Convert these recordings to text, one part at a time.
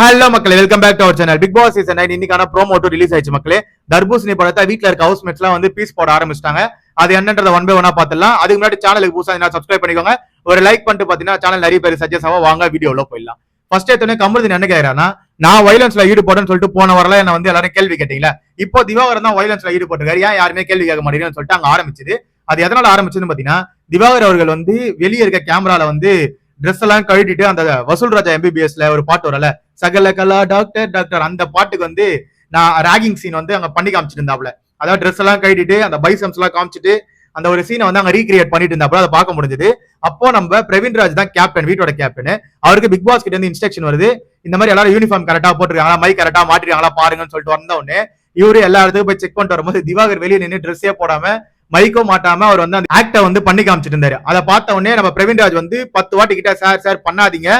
Hello மக்களே welcome back to our channel Bigg Boss season nine இன்னைக்கான promo two release ஆயிடுச்சு மக்களே. தர்பூசணி படத்தை வீட்டில் இருக்க ஹவுஸ் மேட்ஸ்லாம் வந்து பீஸ் போட ஆரம்பிச்சிட்டாங்க. அது என்னன்றத ஒன் பை ஒன்னா பார்த்துலாம் அதுக்கு முன்னாடி சேனலுக்கு புதுசாக என்ன சப்ஸ்கிரைப் பண்ணிக்கோங்க. ஒரு லைக் பண்ணிட்டு பாத்தீங்கன்னா சேனல் நிறைய பேர் சஜஸ்ட் ஆகும் வாங்க வீடியோல போயிடலாம். ஃபர்ஸ்ட் எடுத்தோடனே கமருதீன் என்ன கேக்குறாருன்னா நான் வயலன்ஸ்ல ஈடுபடுன்னு சொல்லிட்டு போன வரல என்ன வந்து எல்லாரும் கேள்வி கேட்டீங்களா இப்போ திவாகரம் தான் வயலன்ஸ்ல ஈடுபட்டிருக்காரு. ஏன் யாருமே கேள்வி கேட்க மாட்டேங்குன்னு சொல்லிட்டு அங்க ஆரம்பிச்சது. அது எதனால ஆரம்பிச்சதுன்னு பாத்தீங்கன்னா திவாகர் அவர்கள் வந்து வெளியே இருக்க கேமரால வந்து ட்ரெஸ் எல்லாம் கழட்டிட்டு அந்த வசூல் ராஜா எம்பிபிஎஸ்ல ஒரு பாட்டு வரல சகல கலா டாக்டர் டாக்டர் அந்த பாட்டுக்கு வந்து நான் ராகிங் சீன் வந்து அங்க பண்ணி காமிச்சிட்டு இருந்தாப்ல அதாவது ட்ரெஸ் எல்லாம் கழட்டிட்டு அந்த பைசம்ஸ் எல்லாம் காமிச்சிட்டு அந்த ஒரு சீனை வந்து அங்க ரீக்ரியேட் பண்ணிட்டு இருந்தாப்ல அதை பார்க்க முடிஞ்சது. அப்போ நம்ம பிரவீன் ராஜ் தான் கேப்டன் வீட்டோட கேப்டன் அவருக்கு பிக் பாஸ் கிட்ட இருந்து இன்ஸ்ட்ரக்ஷன் வருது. இந்த மாதிரி எல்லாரும் யூனிஃபார்ம் கரெக்டா போட்டிருக்காங்களா மை கரெக்டா மாட்டிருக்காங்களா பாருங்கன்னு சொல்லிட்டு வந்த உடனே இவரு எல்லா இடத்துக்கும் போய் செக் பண்ணிட்டு வரும்போது திவாகர் வெளியே நின்று ட்ரெஸ்ஸே போடாம மைக்கோ மாட்டாம அவர் வந்து அந்த ஆக்டை வந்து பண்ணி காமிச்சிட்டு இருந்தாரு. அதை பார்த்த உடனே நம்ம பிரவீன் ராஜ் வந்து பத்து வாட்டி கிட்ட சார் சார் பண்ணாதீங்க.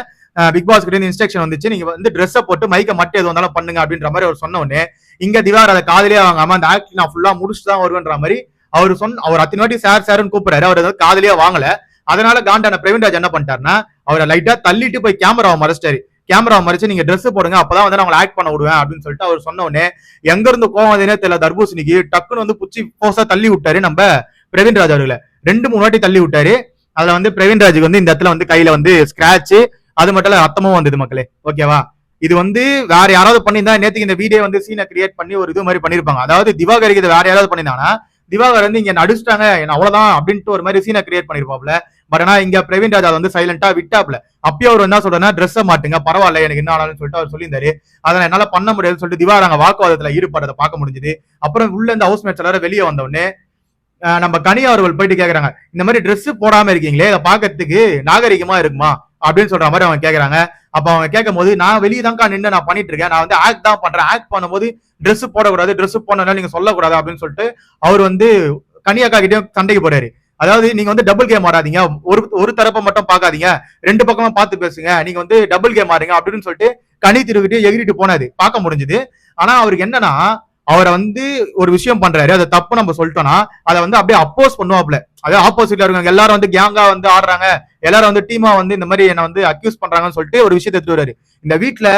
பிக் பாஸ் கிட்ட இன்ஸ்ட்ரக்ஷன் வந்துச்சு. நீங்க வந்து ட்ரெஸ்ஸை போட்டு மைக்க மட்டும் எது வந்தாலும் பண்ணுங்க அப்படின்ற மாதிரி அவர் சொன்ன உடனே இங்க திவார் அதை காதலே வாங்காம அந்த ஆக்ட் நான் ஃபுல்லா முடிச்சுட்டு தான் வருவேன்ற மாதிரி அவர் சொன்ன அவர் அத்தனை வாட்டி சார் சார்னு கூப்பிடுறாரு. அவர் வந்து காதலியே வாங்கல. அதனால காண்டான பிரவீன் ராஜ் என்ன பண்ணிட்டாருன்னா அவரை லைட்டா தள்ளிட்டு போய் கேமராவை மறைச்சிட்டாரு. கேமரா மறைச்சு நீங்க ட்ரெஸ் போடுங்க அப்பதான் வந்து நான் உங்களை ஆக்ட் பண்ண விடுவேன் அப்படின்னு சொல்லிட்டு அவர் சொன்ன உடனே எங்க இருந்து கோவம் வந்ததுனே தெரியல தர்பூசணிக்கு டக்குன்னு வந்து புச்சி போசா தள்ளி விட்டாரு நம்ம பிரவீன் ராஜ் அவர்களை. ரெண்டு மூணு வாட்டி தள்ளி விட்டாரு. அதுல வந்து பிரவீன் ராஜுக்கு வந்து இந்த இடத்துல வந்து கையில வந்து ஸ்கிராச்சு அது மட்டும் இல்ல ரத்தமும் வந்தது மக்களே. ஓகேவா இது வந்து வேற யாராவது பண்ணியிருந்தா நேத்துக்கு இந்த வீடியோ வந்து சீனை கிரியேட் பண்ணி ஒரு இது மாதிரி பண்ணிருப்பாங்க அதாவது திவாகருக்கு இது வேற யாராவது பண்ணியிருந்தாங்கன்னா திவாகர் வந்து இங்க நடிச்சிட்டாங்க என்ன அவ்வளவுதான் அப்படின்ட்டு ஒரு மாதிரி சீனை கிரியேட் பண்ணிருப்பாப்ல. பட் ஆனா இங்க பிரவீன் ராஜா அதை வந்து சைலண்டா விட்டாப்ல. அப்பயே அவர் என்ன சொல்றேன்னா ட்ரெஸ்ஸை மாட்டுங்க பரவாயில்ல எனக்கு என்ன ஆனாலும் சொல்லிட்டு அவர் சொல்லியிருந்தாரு. அதை என்னால பண்ண முடியாதுன்னு சொல்லிட்டு திவாகர் அங்க வாக்குவாதத்துல ஈடுபடுறதை பார்க்க முடிஞ்சது. அப்புறம் உள்ள இந்த ஹவுஸ் மேட்ச் எல்லாரும் வெளியே வந்த நம்ம கனி அவர்கள் போயிட்டு கேக்குறாங்க இந்த மாதிரி ட்ரெஸ் போடாம இருக்கீங்களே இதை பாக்கிறதுக்கு நாகரிகமா இருக்குமா? அப்படின்னு சொல்ற மாதிரி அவங்க கேட்கறாங்க அப்ப அவங்க கேட்கும் போது நான் வெளியே தான்க்கா நின்று நான் பண்ணிட்டு இருக்கேன் நான் வந்து ஆக்ட் தான் பண்றேன். ஆக்ட் பண்ணும்போது ட்ரெஸ் போடக்கூடாது. ட்ரெஸ் போடணும்னா நீங்க சொல்லக்கூடாது. அப்படின்னு சொல்லிட்டு அவர் வந்து கனியாக்கா கிட்டயும் சண்டைக்கு போறாரு. அதாவது நீங்க வந்து டபுள் கேம் ஆடாதீங்க. ஒரு ஒரு தரப்பை மட்டும் பார்க்காதீங்க. ரெண்டு பக்கமா பார்த்து பேசுங்க. நீங்க வந்து டபுள் கேம் ஆடுங்க அப்படின்னு சொல்லிட்டு கனி திருவிட்டு எகிரிட்டு போனாது பார்க்க முடிஞ்சது. ஆனா அவருக்கு என்னன்னா அவரை வந்து ஒரு விஷயம் பண்றாரு. அதை தப்பு நம்ம சொல்லிட்டோம்னா அதை வந்து அப்படியே அப்போஸ் பண்ணுவாப்ல அதாவது ஆப்போசிட்ல இருக்காங்க எல்லாரும் வந்து கேங்கா வந்து ஆடுறாங்க. எல்லாரும் வந்து டீமா வந்து இந்த மாதிரி என்ன வந்து அக்யூஸ் பண்றாங்கன்னு சொல்லிட்டு ஒரு விஷயத்தை எடுத்துட்டு வராரு இந்த வீட்டுல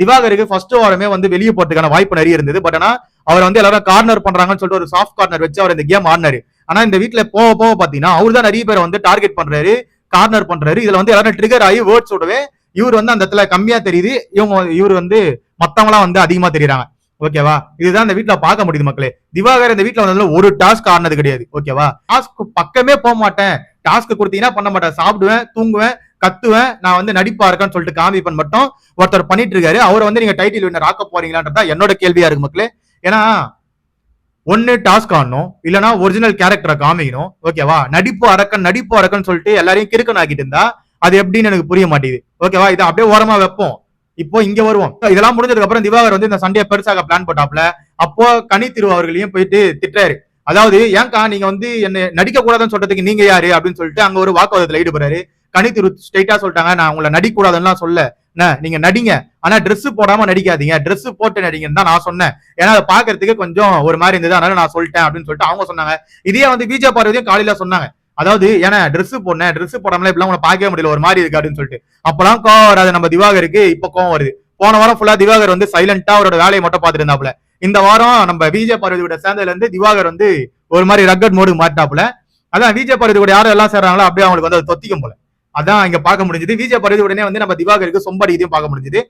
திவாகருக்கு ஃபர்ஸ்ட் வாரமே வந்து வெளியே போறதுக்கான வாய்ப்பு நிறைய இருந்தது. பட் ஆனா அவர் வந்து எல்லாரும் கார்னர் பண்றாங்கன்னு சொல்லிட்டு ஒரு சாஃப்ட் கார்னர் வச்சு அவர் இந்த கேம் ஆடினாரு. ஆனா இந்த வீட்டுல போக போக பாத்தீங்கன்னா அவர் தான் நிறைய பேர் வந்து டார்கெட் பண்றாரு கார்னர் பண்றாரு. இதுல வந்து எல்லாரும் ட்ரிகர் ஆகி வேர்ட்ஸ் விடவே இவர் வந்து அந்த இடத்துல கம்மியா தெரியுது. இவங்க இவர் வந்து மத்தவங்களாம் வந்து அதிகமா தெரியுறாங்க. ஓகேவா? இதுதான் இந்த வீட்டுல பார்க்க முடியுது மக்களே. திவாகர் இந்த வீட்டுல வந்ததுல ஒரு டாஸ்க் ஆனது கிடையாது. ஓகேவா? டாஸ்க் பக்கமே போக மாட்டேன். டாஸ்க் கொடுத்தீங்கன்னா பண்ண மாட்டேன். சாப்பிடுவேன் தூங்குவேன் கத்துவேன் நான் வந்து நடிப்பா இருக்கேன்னு சொல்லிட்டு காமிப்பன் மட்டும் ஒருத்தர் பண்ணிட்டு இருக்காரு. அவரை வந்து நீங்க டைட்டில் வின்னர் ஆக்க போறீங்களான்றதா என்னோட கேள்வியா இருக்கு மக்களே. ஏன்னா ஒன்னு டாஸ்க் ஆடணும் இல்லனா ஒரிஜினல் கேரக்டரை காமிக்கணும். ஓகேவா? நடிப்பு அரக்கன் நடிப்பு அரக்கன் சொல்லிட்டு எல்லாரையும் கிறுக்கன் ஆக்கிட்டு இருந்தா அது எப்படின்னு எனக்கு புரிய மாட்டேங்குது. ஓகேவா? இதை அப்படியே ஓரமா வைப்போம். இப்போ இங்க வருவோம். இதெல்லாம் முடிஞ்சதுக்கு அப்புறம் திவாகர் வந்து இந்த சண்டையை பெருசாக பிளான் போட்டாப்ல அப்போ கனி திரு அவர்களையும் போயிட்டு திட்டுறாரு. அதாவது ஏங்கா நீங்க வந்து என்ன நடிக்க கூடாதுன்னு சொல்றதுக்கு நீங்க யாரு? அப்படின்னு சொல்லிட்டு அங்க ஒரு வாக்குவாதத்துல ஈடுபடுறாரு. கனி திரு ஸ்ட்ரைட்டா சொல்லிட்டாங்க நான் உங்களை நடிக்க சொல்ல. என்ன, நீங்க நடிங்க. ஆனா ட்ரெஸ் போடாம நடிக்காதீங்க. ட்ரெஸ் போட்டு நடிங்கன்னு தான் நான் சொன்னேன். ஏன்னா அதை பாக்குறதுக்கு கொஞ்சம் ஒரு மாதிரி இருந்தது. அதனால நான் சொல்லிட்டேன். அப்படின்னு சொல்லிட்டு அவங்க சொன்னாங்க. இதே வந்து விஜய் பார்வதியும் காலையில சொன்னாங்க. அதாவது ஏன்னா ட்ரெஸ் போடனேன் ட்ரெஸ் போடாமல இப்பெல்லாம் உங்களை பார்க்கவே முடியல ஒரு மாதிரி இருக்கு அப்படின்னு சொல்லிட்டு. அப்பெல்லாம் கோவம் வராது. நம்ம திவாகருக்கு இப்ப கோவம் வருது. போன வாரம் ஃபுல்லா திவாகர் வந்து சைலண்டா அவரோட வேலையை மட்டும் பார்த்துட்டு இருந்தாப்ல இந்த வாரம் நம்ம விஜய் பார்வதியோட சேர்ந்ததுல இருந்து திவாகர் வந்து ஒரு மாதிரி ரக்கட் மோடுக்கு மாட்டாப்ல அதான் விஜய் பார்வதி கூட யாரும் எல்லாம் சேர்றாங்களோ அப்படியே அவங்களுக்கு வந்து அது தொத்திக்கும் போல. அதான் இங்க பார்க்க முடிஞ்சது. விஜய் பார்வதி உடனே வந்து நம்ம திவாகருக்கு சொம்படி இதையும் பார்க்க முடிஞ்சது.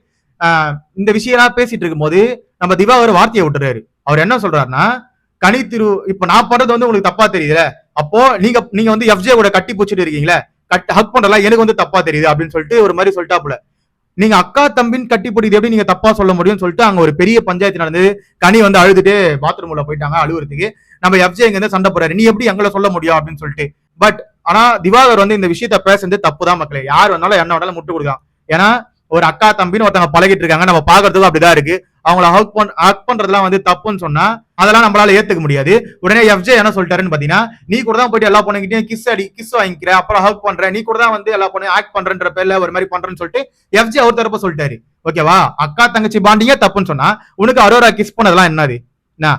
இந்த விஷயம் பேசிட்டு இருக்கும்போது நம்ம திவாகர் வார்த்தையை விட்டுறாரு. அவர் என்ன சொல்றாருன்னா கனித்திரு இப்ப நான் பண்றது வந்து உங்களுக்கு தப்பா தெரியுதுல. அப்போ நீங்க நீங்க வந்து எஃப்ஜே கூட கட்டி பூச்சிட்டு இருக்கீங்களே கட் ஹக் பண்றலாம் எனக்கு வந்து தப்பா தெரியுது அப்படின்னு சொல்லிட்டு ஒரு மாதிரி சொல்லிட்டாப்புல. நீங்க அக்கா தம்பின்னு கட்டி பிடிக்குது எப்படி நீங்க தப்பா சொல்ல முடியும்னு சொல்லிட்டு அங்க ஒரு பெரிய பஞ்சாயத்து நடந்தது. கனி வந்து அழுதுட்டு பாத்ரூம் உள்ள போயிட்டாங்க அழுவுறதுக்கு. நம்ம எஃப்ஜே இங்க இருந்து சண்டை போறாரு நீ எப்படி எங்களை சொல்ல முடியும் அப்படின்னு சொல்லிட்டு. பட் ஆனா திவாகர் வந்து இந்த விஷயத்த பேசுறது தப்பு தான் மக்களே. யார் வந்தாலும் என்ன வேணாலும் முட்டு கொடுக்கலாம். ஏன்னா ஒரு அக்கா தம்பின்னு ஒருத்தவங்க பழகிட்டு இருக்காங்க. நம்ம பாக்குறதுக்கு அப்படிதான் இருக்கு. அவங்கள ஹக் பண் ஹக் பண்றதுலாம் வந்து தப்புன்னு சொன்னா அதெல்லாம் நம்மளால ஏத்துக்க முடியாது. உடனே எஃப்ஜே என்ன சொல்லிட்டாருன்னு பாத்தீங்கன்னா நீ கூட தான் போயிட்டு எல்லா பொண்ணுகிட்டயும் கிஸ் அடி கிஸ் வாங்கிக்கிற அப்புறம் ஹக் பண்ற நீ கூட தான் வந்து எல்லா பொண்ணையும் ஆக்ட் பண்றன்ற பேர்ல ஒரு மாதிரி பண்றேன்னு சொல்லிட்டு எஃப்ஜே அவர் தரப்ப சொல்லிட்டாரு. ஓகேவா அக்கா தங்கச்சி பாண்டிங்க தப்புன்னு சொன்னா உனக்கு அரோரா கிஸ் பண்ணதெல்லாம் என்னது? என்ன?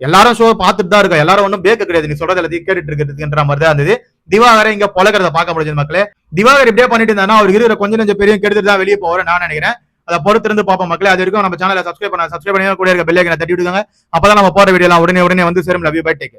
எல்லாரும் ஷோ பார்த்துட்டு தான் இருக்கும். எல்லாரும் ஒன்றும் பேக்க கிடையாது. நீ சொல்றது எல்லாத்தையும் கேட்டுட்டு இருக்கிறதுன்ற மாதிரி தான் இருந்தது. திவாகரை இங்க பொழக்கிறத பார்க்க முடிஞ்சது மக்களே. திவாகர் இப்படியே பண்ணிட்டு இருந்தானா அவர் இருக்கிற கொஞ்சம் கொஞ்சம் பெரிய கெடுத்துட்டு தான் வெளியே போவாரு நான் நினைக்கிறேன். அதை பொறுத்திருந்து பார்ப்போம் மக்களே. அது வரைக்கும் நம்ம சேனலை சப்ஸ்கிரைப் பண்ண சப்ஸ்கிரைப் பண்ணி கூட இருக்க பெல்லைக்கனை தட்டி விடுங்க அப்பதான் நம்ம போற வீடியோ உடனே உடனே வந்து சேரும். Love you bye take